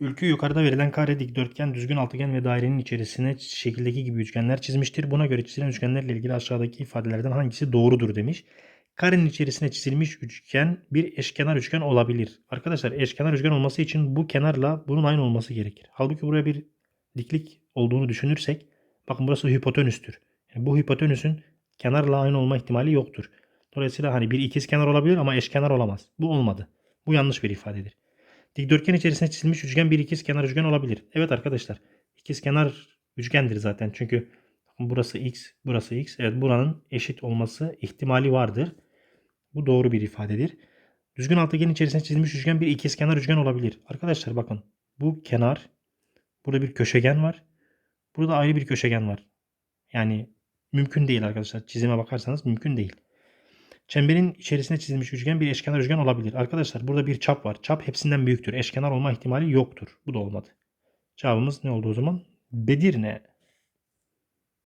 Ülkü yukarıda verilen kare, dikdörtgen, düzgün altıgen ve dairenin içerisine şekildeki gibi üçgenler çizmiştir. Buna göre çizilen üçgenlerle ilgili aşağıdaki ifadelerden hangisi doğrudur demiş. Karenin içerisine çizilmiş üçgen bir eşkenar üçgen olabilir. Arkadaşlar eşkenar üçgen olması için bu kenarla bunun aynı olması gerekir. Halbuki buraya bir diklik olduğunu düşünürsek bakın burası hipotenüstür. Yani bu hipotenüsün kenarla aynı olma ihtimali yoktur. Dolayısıyla hani bir ikiz kenar olabilir ama eşkenar olamaz. Bu olmadı. Bu yanlış bir ifadedir. Dikdörtgen içerisine çizilmiş üçgen bir ikiz kenar üçgen olabilir. Evet arkadaşlar. ikiz kenar üçgendir zaten. Çünkü burası x, burası x. Evet buranın eşit olması ihtimali vardır. Bu doğru bir ifadedir. Düzgün altıgen içerisine çizilmiş üçgen bir ikiz kenar üçgen olabilir. Arkadaşlar bakın bu kenar burada bir köşegen var. Burada ayrı bir köşegen var. Yani mümkün değil arkadaşlar. Çizime bakarsanız mümkün değil. Çemberin içerisine çizilmiş üçgen bir eşkenar üçgen olabilir. Arkadaşlar burada bir çap var. Çap hepsinden büyüktür. Eşkenar olma ihtimali yoktur. Bu da olmadı. Cevabımız ne oldu o zaman? Bedirne.